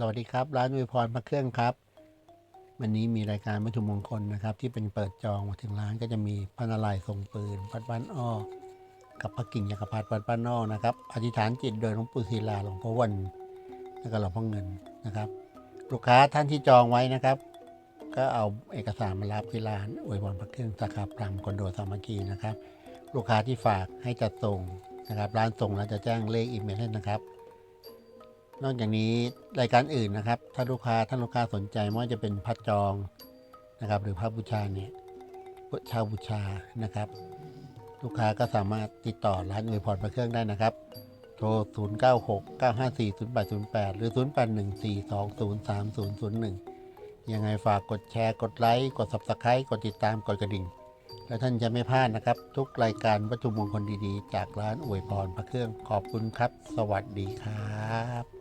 สวัสดีครับ ร้านอวยพรพระเครื่องครับ วันนี้มีรายการวัตถุมงคลนะครับ ที่เป็นเปิดจองมาถึงร้านก็จะมีพระนารายทรงปืนวัดบ้านอ้อกับพระกิ่งจักรพรรดิวัดบ้านอ้อนะครับอธิษฐานจิตโดยหลวงปู่ศิลาหลวงพ่อวันแล้วก็หลวงพ่อเงินนะครับ ลูกค้าท่านที่จองไว้นะครับ ก็เอาเอกสารมารับที่ร้านอวยพรพระเครื่องสาขาพรามคอนโดสามัคคีนะครับ ลูกค้าที่ฝากให้จัดส่งนะครับ ร้านส่งแล้วจะแจ้งเลขอีเมลให้นะครับ นอกจากนี้รายการอื่นนะครับ ถ้าลูกค้าท่านลูกค้าสนใจไม่ว่าจะเป็นพัดจองนะครับ หรือพระบูชาเนี่ยชาวบูชานะครับ ลูกค้าก็สามารถติดต่อร้านอวยพรพระเครื่องได้นะครับ โทร 0 9 6 9 5 4 0 8 0 8 หรือ 0 8 1 4 2 0 3 0 0 1 ยังไงฝากกดแชร์ กดไลค์ กด Subscribe กดติดตาม กดกระดิ่ง แล้วท่านจะไม่พลาดนะครับ ทุกรายการวัตถุมงคลดีๆ จากร้านอวยพรพระเครื่อง ขอบคุณครับ สวัสดีครับ